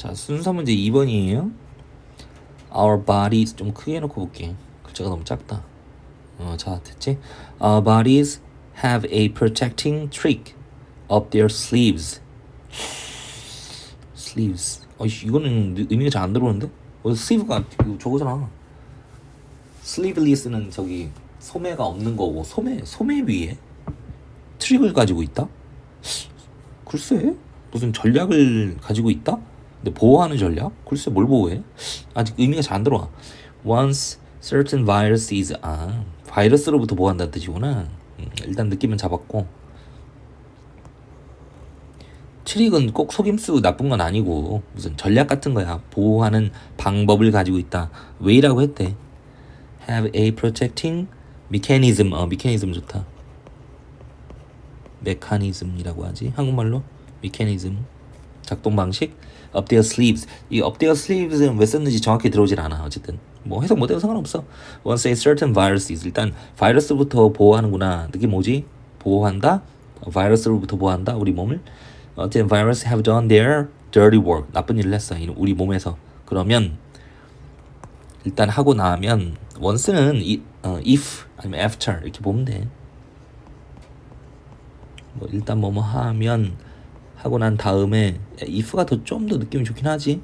자, 순서 문제 2번이에요. Our bodies 좀 크게 해놓고 볼게. 글자가 너무 작다. 어, 자, 됐지? Our bodies have a protecting trick up their sleeves. sleeves. 어, 이 이거는 의미가 잘 안 들어오는데? 어, sleeve가 저거잖아. sleeveless는 저기 소매가 없는 거고 소매 소매 위에 트릭을 가지고 있다? 글쎄 무슨 전략을 가지고 있다? 근데 보호하는 전략? 글쎄 뭘 보호해? 아직 의미가 잘 안 들어와. Once certain virus is 아 바이러스로부터 보호한다는 뜻이구나. 음, 일단 느낌은 잡았고 트릭은 꼭 속임수 나쁜 건 아니고 무슨 전략 같은 거야. 보호하는 방법을 가지고 있다. 왜이라고 했대. Have a protecting mechanism. 어, mechanism 좋다. 메커니즘이라고 하지 한국말로 mechanism 작동 방식? Up their sleeves. 이 up their sleeves는 왜 썼는지 정확히 들어오질 않아 어쨌든. 뭐 해석 못해도 상관없어. Once a certain viruses. 일단 바이러스부터 보호하는구나. 느낌 뭐지? 보호한다? 바이러스로부터 보호한다? 우리 몸을? 어쨌든 virus have done their dirty work. 나쁜 일을 했어 이- 우리 몸에서. 그러면 일단 하고 나면 once는 이, 어, if 아니면 after 이렇게 보면 돼. 뭐 일단 뭐뭐 하면 하고 난 다음에 if가 더 좀 더 느낌이 좋긴 하지.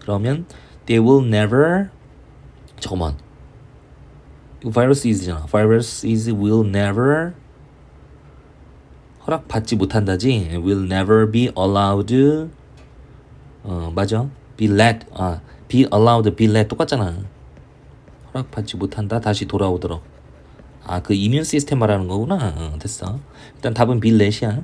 그러면 they will never 잠깐만 virus is잖아. virus is will never 허락받지 못한다지. will never be allowed 어 맞아. be let 아 be allowed be let 똑같잖아. 허락받지 못한다 다시 돌아오도록. 아, 그 이뮨 시스템 말하는 거구나. 어, 됐어. 일단 답은 빌렛이야.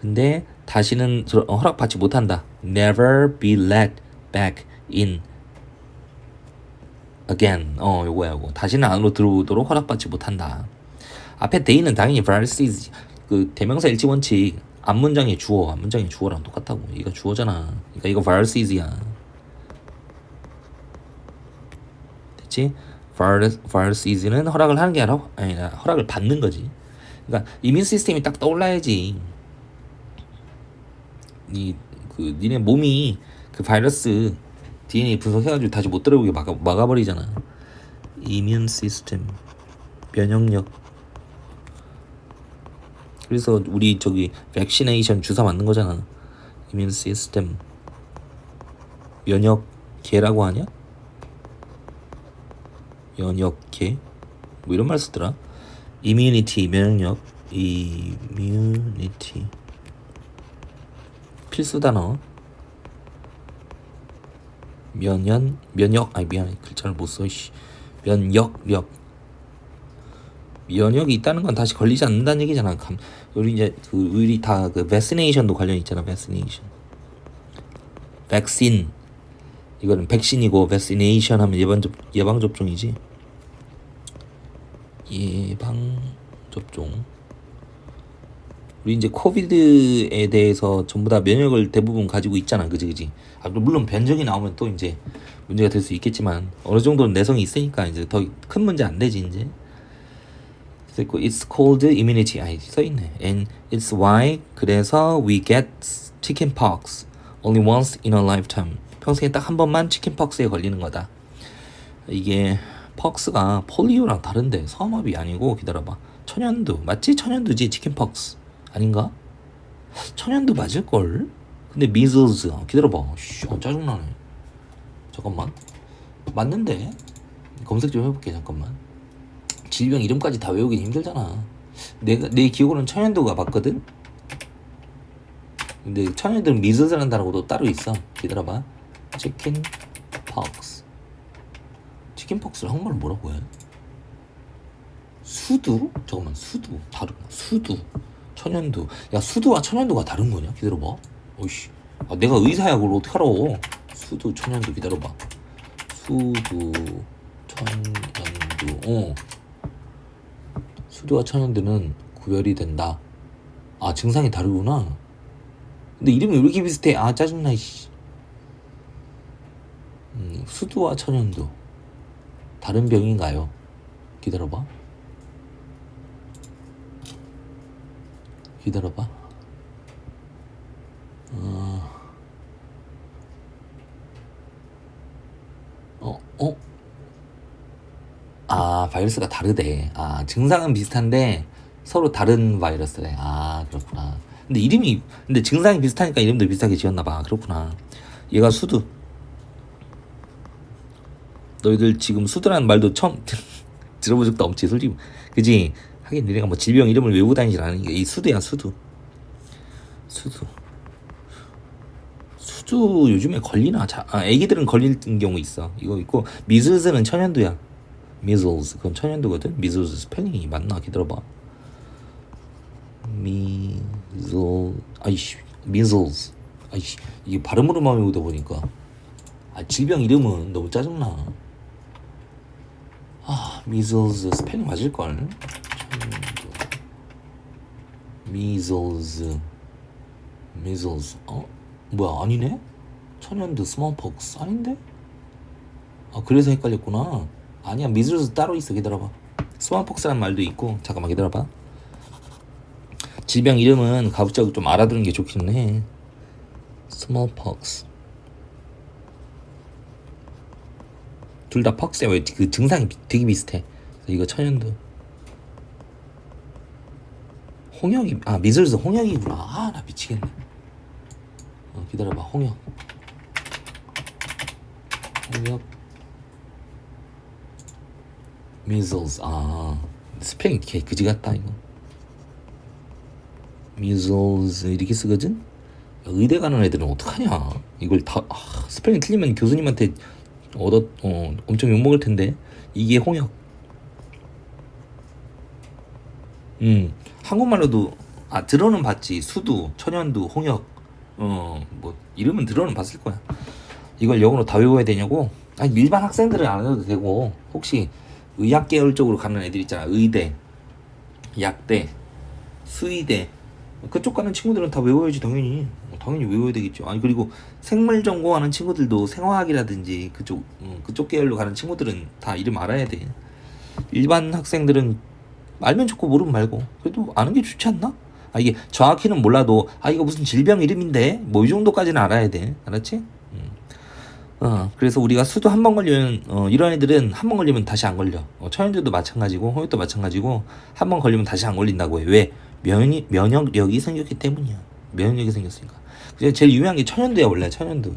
근데 다시는 저- 어, 허락받지 못한다. Never be let back in again. 어, 요거야, 요거. 다시는 안으로 들어오도록 허락받지 못한다. 앞에 day는 당연히 viruses 그 대명사 일치 원칙 앞 문장의 주어, 앞 문장의 주어랑 똑같다고. 이거 주어잖아. 그러니까 이거 viruses야. 됐지? viruses는 허락을 하는 게 아니라 허락을 받는 거지. 그러니까 이민 시스템이 딱 떠올라야지. 니그 니네 몸이 그 바이러스 DNA 분석해가지고 다시 못 들어오게 막아 막아버리잖아. 이민 시스템 면역력. 그래서 우리 저기 백시네이션 주사 맞는 거잖아. 이민 시스템 면역계라고 하냐? 면역계 뭐 이런 말 쓰더라. immunity 면역력 immunity 필수 단어 면연 면역 아니 미안해 글자를 못 써. 씨. 면역력 면역이 있다는 건 다시 걸리지 않는다는 얘기잖아. 감, 우리 이제 그 우리 다그 vacination도 관련 있잖아. vaccination. 백신 이거는 백신이고 vaccination 하면 예방 접 예방 접종이지. 예방 접종. 우리 이제 코비드에 대해서 전부 다 면역을 대부분 가지고 있잖아, 그지 그지. 아, 물론 변종이 나오면 또 이제 문제가 될 수 있겠지만 어느 정도는 내성이 있으니까 이제 더 큰 문제 안 되지 이제. 그리고 it's called immunity. 아, 써 있네. And it's why 그래서 we get chickenpox only once in a lifetime. 평생에 딱 한 번만 치킨 퍽스에 걸리는 거다. 이게 퍽스가 폴리오랑 다른데 성함이 아니고 기다려봐. 천연두 맞지? 천연두지 치킨 퍽스 아닌가? 천연두 맞을 걸? 근데 미즐즈 어, 기다려봐. 씨, 어, 짜증나네. 잠깐만. 맞는데 검색 좀 해볼게 잠깐만. 질병 이름까지 다 외우기 힘들잖아. 내가 내 기억으로는 천연두가 맞거든. 근데 천연두는 미즐즈라는 단어도 따로 있어. 기다려봐. 치킨 퍽스. 치킨 퍽스를 한국말로 뭐라고 해? 수두? 잠깐만 수두 다르 수두 천연두. 야 수두와 천연두가 다른 거냐? 기다려봐. 어이씨. 아, 내가 의사야 그걸 어떻게 알아? 수두 천연두 기다려봐. 수두 천연두. 어. 수두와 천연두는 구별이 된다. 아 증상이 다르구나. 근데 이름이 왜 이렇게 비슷해. 아 짜증나 이씨. 음, 수두와 천연두. 다른 병인가요? 기다려봐. 기다려봐. 어. 어, 어, 아, 바이러스가 다르대. 아, 증상은 비슷한데 서로 다른 바이러스래. 아, 그렇구나. 근데 이름이, 근데 증상이 비슷하니까 이름도 비슷하게 지었나봐. 그렇구나. 얘가 수두. 너희들 지금 수두라는 말도 처음 들어본 적도 없지, 솔직히. 그지? 하긴 너네가 뭐 질병 이름을 외우고 다니질 않으니까 이 수두야 수두 수두 수두 요즘에 걸리나? 자, 아, 애기들은 걸리는 경우 있어. 이거 있고 미즐스는 천연두야. 미즐스. 그건 천연두거든? 미즐스 스펠링이 맞나? 기다려봐. 미즐 아이씨 미즐스. 아이씨 이게 발음으로만 외우다 보니까. 아 질병 이름은 너무 짜증나. 아 미즐스 스펠링 맞을걸 미즐스 미즐스 어? 뭐야 아니네? 천연두 스몰폭스 아닌데? 아 그래서 헷갈렸구나. 아니야 미즐스 따로 있어 기다려봐. 스몰폭스란 말도 있고 잠깐만 기다려봐. 질병 이름은 가급적 좀 알아두는 게 좋기는 해. 스몰폭스 둘다 퍽스야 왜그 증상이 비- 되게 비슷해. 이거 천연두 홍역이 아 미즐스 홍역이구나. 아 나 미치겠네. 어, 기다려봐 홍역 홍역 미즐스 아 스펠링 개 그지 같다 이거. 미즐스 이렇게 쓰거든? 의대 가는 애들은 어떡하냐? 이걸 다 아, 스펠링 틀리면 교수님한테 얻어 어, 엄청 욕 먹을 텐데. 이게 홍역 음 한국말로도 아 들어는 봤지. 수두 천연두 홍역. 어뭐 이름은 들어는 봤을 거야. 이걸 영어로 다 외워야 되냐고? 아니 일반 학생들은 안 해도 되고. 혹시 의학 계열 쪽으로 가는 애들 있잖아. 의대 약대 수의대. 그쪽 가는 친구들은 다 외워야지 당연히. 어, 당연히 외워야 되겠죠. 아니 그리고 생물 전공하는 친구들도 생화학이라든지 그쪽 음, 그쪽 계열로 가는 친구들은 다 이름 알아야 돼. 일반 학생들은 알면 좋고 모르면 말고 그래도 아는 게 좋지 않나? 아 이게 정확히는 몰라도 아 이거 무슨 질병 이름인데 뭐 이 정도까지는 알아야 돼 알았지? 음. 어 그래서 우리가 수도 한 번 걸리면 어 이런 애들은 한 번 걸리면 다시 안 걸려 어, 천연두도 마찬가지고 홍역도 마찬가지고 한 번 걸리면 다시 안 걸린다고 해 왜? 면이 면역력이 생겼기 때문이야 면역력이 생겼으니까 그래서 제일 유명한 게 천연두야 원래 천연두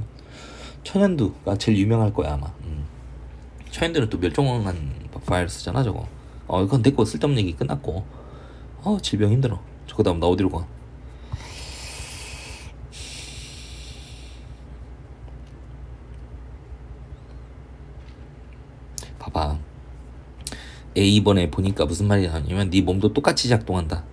천연두가 제일 유명할 거야 아마 음. 천연두는 또 멸종한 바이러스잖아 저거 어 이건 됐고 쓸데없는 얘기 끝났고. 어 질병 힘들어. 저거 다음 나 어디로 가? 봐봐. A번에 보니까 무슨 말이 나냐면 네 몸도 똑같이 작동한다.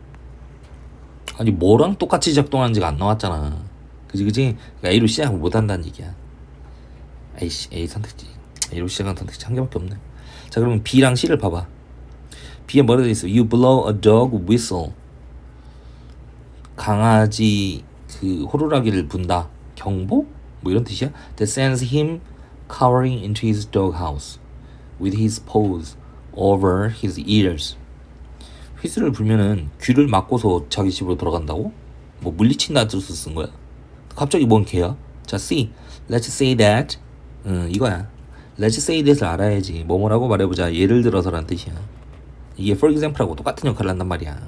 아니 뭐랑 똑같이 작동하는지가 안 나왔잖아. 그지 그지? 그러니까 A로 시작을 못 한다는 얘기야. A씨 A 선택지. A로 시작한 선택지 한 개밖에 없네. 자 그러면 B랑 C를 봐봐 B에 뭐라 돼 있어 You blow a dog whistle 강아지 그 호루라기를 분다 경보? 뭐 이런 뜻이야 That sends him cowering into his doghouse with his paws over his ears 휘슬을 불면은 귀를 막고서 자기 집으로 돌아간다고? 뭐 물리친다는 뜻으로 쓴 거야? 갑자기 뭔 개야? 자, C. Let's say that. 응, 이거야. Let's say that을 알아야지. 뭐뭐라고 말해보자. 예를 들어서란 뜻이야. 이게 for example하고 똑같은 역할을 한단 말이야.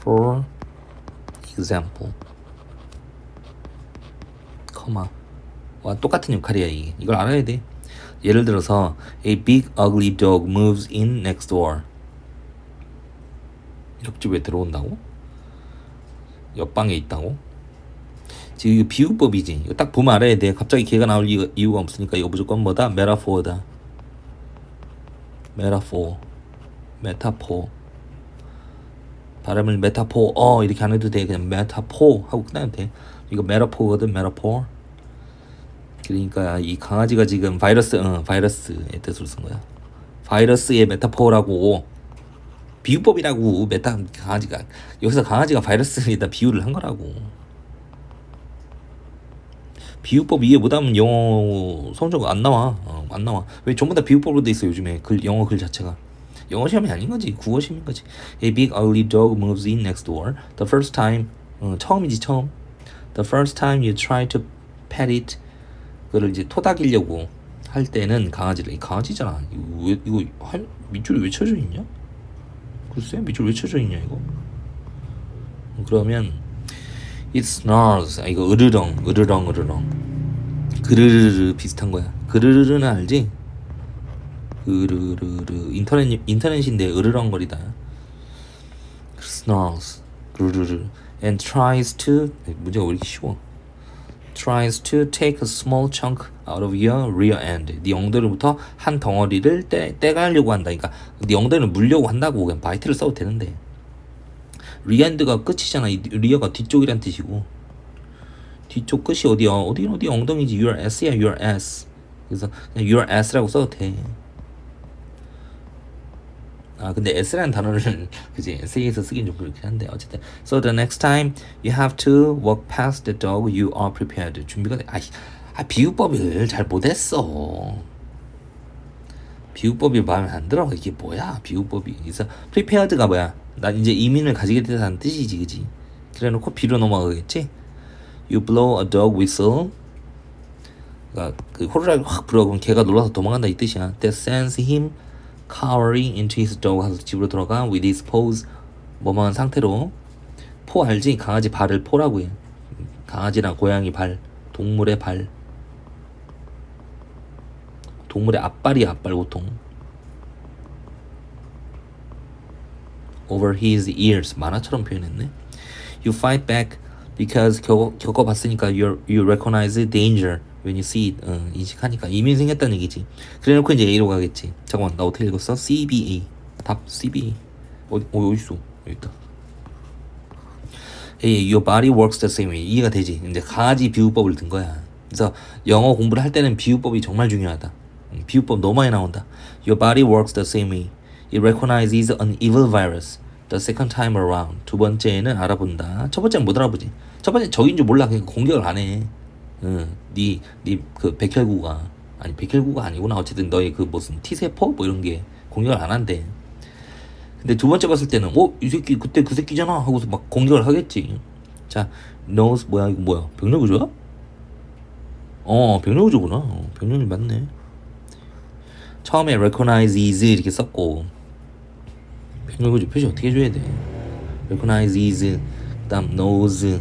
For example. 커마. 와, 똑같은 역할이야, 이게. 이걸 알아야 돼. 예를 들어서 A big ugly dog moves in next door. 옆집에 들어온다고? 옆방에 있다고? 지금 이거 비유법이지. 이거 딱 보면 알아야 돼. 갑자기 걔가 나올 이유, 이유가 없으니까 이거 무조건 뭐다? 메타포다. 메타포. 메타포. 발음을 메타포 어 이렇게 안 해도 돼. 그냥 메타포 하고 끝나면 돼. 이거 메타포거든. 메타포. 그러니까 이 강아지가 지금 바이러스 어, 바이러스의 뜻으로 쓴 거야. 바이러스의 메타포라고 비유법이라고 메타 강아지가 여기서 강아지가 바이러스에다 비유를 한 거라고. 비유법 이해 못하면 영어 성적 안 나와. 어, 안 나와. 왜 전부 다 비유법으로 돼 있어 요즘에 글 영어 글 자체가. 영어 시험이 아닌 거지 국어 시험인 거지. A big ugly dog moves in next door. The first time 어, 처음이지 처음. The first time you try to pet it 그거를 이제 토닥이려고 할 때는 강아지를 이 강아지잖아. 이거 왜 이거 할 밑줄이 왜 쳐져 있냐? 글쎄 밑줄 왜 쳐져 있냐 이거? 그러면 it snarls 아, 이거 으르렁 으르렁 으르렁 그르르르 비슷한 거야. 그르르르는 알지? 으르르르 인터넷 인터넷인데 으르렁거리다. snarls 그르르르 and tries to 문제가 왜 이렇게 쉬워? tries to take a small chunk out of your rear end. 네 엉덩이로부터 한 덩어리를 떼, 떼가려고 한다. 그러니까 네 엉덩이를 물려고 한다고 그냥 바이트를 써도 되는데 리엔드가 끝이잖아. 이 리어가 뒤쪽이란 뜻이고 뒤쪽 끝이 어디야? 어디 어디 엉덩이지? your ass야 your ass. 그래서 그냥 your ass라고 써도 돼. 아 근데 s라는 단어를 그지 에세이에서 쓰긴 좀 그렇긴 한데 어쨌든 so the next time you have to walk past the dog you are prepared 준비가 돼. 아, 아 비유법을 잘 못했어. 비유법이 마음에 안 들어. 이게 뭐야 비유법이. 그래서 prepared가 뭐야? 난 이제 이민을 가지게 되다는 뜻이지 그지? 그래놓고 비로 넘어가겠지? You blow a dog whistle. 그러니까 그 호루라기 확 불어 그럼 걔가 놀라서 도망간다 이 뜻이야. That sends him cowering into his dog 하서 집으로 들어가 with his paws 뭐뭐한 상태로 포 알지? 강아지 발을 포라고 해. 강아지나 고양이 발, 동물의 발. 동물의 앞발이 앞발 보통. over his ears 만화처럼 표현했네. You fight back because 겪어, 겪어봤으니까 you you recognize danger when you see it. 어, 인식하니까 이미 생겼다는 얘기지. 그래놓고 이제 A로 가겠지. 잠깐만 나 어떻게 읽었어? CBA 답 CBA 어디 어 여기 있어 여기 있다. A your body works the same way 이해가 되지. 이제 강아지 비유법을 든 거야. 그래서 영어 공부를 할 때는 비유법이 정말 중요하다. 음, 비유법 너무 많이 나온다. Your body works the same way. It recognizes an evil virus the second time around. 두 번째는 알아본다. 첫 번째는 못 알아보지. 첫 번째 적인 줄 몰라. 그러니까 공격을 안 해. 응, 네 네그 백혈구가 아니 백혈구가 아니구나. 어쨌든 너의 그 무슨 T 세포 뭐 이런 게 공격을 안 한대. 근데 두 번째 봤을 때는 어 이 새끼 그때 그 새끼잖아 하고서 막 공격을 하겠지. 자, knows 뭐야 이거 뭐야 병력구조야? 어 병력구조구나. 어, 병력이 맞네. 처음에 recognizes 이렇게 썼고 병력구조 표시 어떻게 해줘야 돼? recognizes 그다음 knows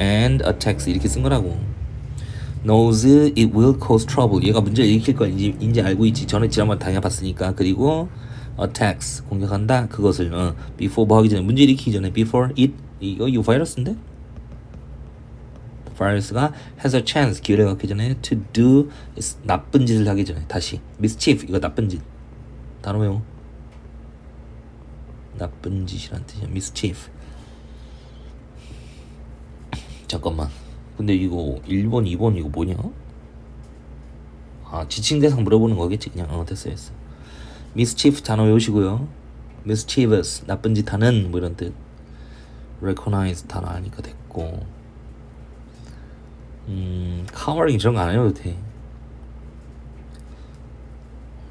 and attacks 이렇게 쓴 거라고. Knows it will cause trouble. 얘가 문제를 일으킬 걸 이제, 이제 알고 있지. 전에 지난번 당해봤으니까. 그리고 attacks 공격한다. 그것을 어, before 뭐 하기 전에 문제 일으키기 전에 before it 이거 이 바이러스인데? 바이러스가 has a chance 기회를 갖기 전에 to do 나쁜 짓을 하기 전에 다시 mischief 이거 나쁜 짓 단어 외워 나쁜 짓이란 뜻이야 mischief 잠깐만 근데 이거 1번 2번 이거 뭐냐? 아 지칭 대상 물어보는 거겠지. 그냥 어 됐어 됐어. mischief 단어 외우시고요. mischievous 나쁜 짓 하는 뭐 이런 뜻. recognize 단어 아니까 됐고. 음 covering 이런 거 안 해도 돼.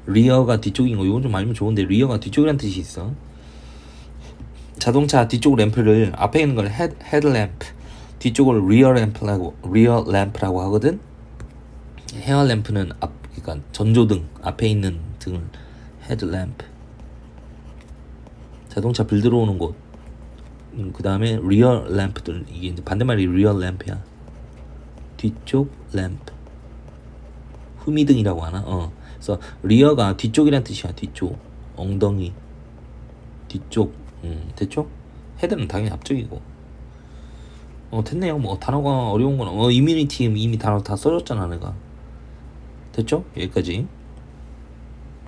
리어가 뒤쪽인 거 이건 좀 알면 좋은데 리어가 뒤쪽이란 뜻이 있어? 자동차 뒤쪽 램프를 앞에 있는 걸 헤드, 헤드램프 뒤쪽을 리어 램프라고 리어 램프라고 하거든 헤어 램프는 앞 그러니까 전조등 앞에 있는 등을 헤드 램프 자동차 불 들어오는 곳. 음, 그 다음에 리어 램프들 이게 이제 반대말이 리어 램프야. 뒤쪽 램프. 후미등이라고 하나? 어. 그래서 리어가 뒤쪽이란 뜻이야. 뒤쪽. 엉덩이. 뒤쪽. 음, 됐죠? 헤드는 당연히 앞쪽이고. 어, 됐네요. 뭐 단어가 어려운 건 어, 이뮤니티 이미 단어 다 써줬잖아, 내가. 됐죠? 여기까지.